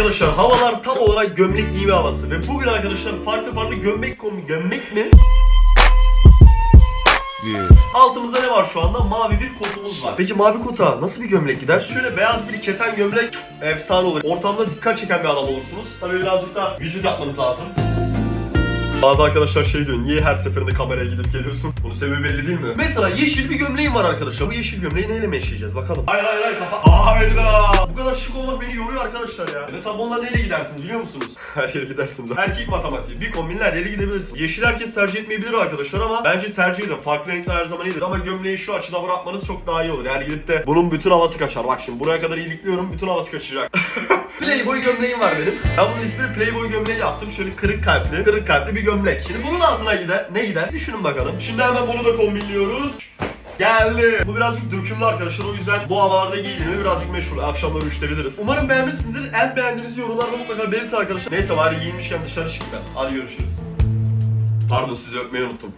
arkadaşlar havalar tam olarak gömlek giyme havası ve bugün arkadaşlar farklı farklı gömlek kombin gömlek mi? Altımızda ne var şu anda? Mavi bir kotumuz var. Peki mavi kota nasıl bir gömlek gider? Şöyle beyaz bir keten gömlek efsane olur. Ortamda dikkat çeken bir adam olursunuz. Tabii birazcık da vücut yapmanız lazım. Bazı arkadaşlar şey diyor, niye her seferinde kameraya gidip geliyorsun? Bunun sebebi belli değil mi? Mesela yeşil bir gömleğim var arkadaşlar. Bu yeşil gömleği neyle meşleyeceğiz bakalım. Hayır hayır hayır kapat. Hayda. Bu kadar şık olmak beni yoruyor arkadaşlar ya. Mesela bununla neyle gidersiniz biliyor musunuz? her yere gidersiniz. Erkek matematiği. Bir kombinle her yere gidebilirsiniz. Yeşil herkes tercih etmeyebilir arkadaşlar ama bence tercih edin. Farklı renkler her zaman iyidir ama gömleği şu açıda bırakmanız çok daha iyi olur. Yani gidip de bunun bütün havası kaçar. Bak şimdi buraya kadar iyilikliyorum bütün havası kaçacak. Playboy gömleğim var benim. Ben bunun ismini Playboy gömleği yaptım. Şöyle kırık kalpli, kırık kalpli bir gömlek. Şimdi bunun altına gider, ne gider? Düşünün bakalım. Şimdi hemen bunu da kombinliyoruz. Geldi. Bu birazcık dökümlü arkadaşlar o yüzden bu havalarda giyilimi birazcık meşhur. Akşamları üşütebiliriz. Umarım beğenmişsinizdir. En beğendiğinizi yorumlarda mutlaka belirtin arkadaşlar. Neyse bari giyinmişken dışarı çıkayım ben. Hadi görüşürüz. Pardon sizi öpmeyi unuttum.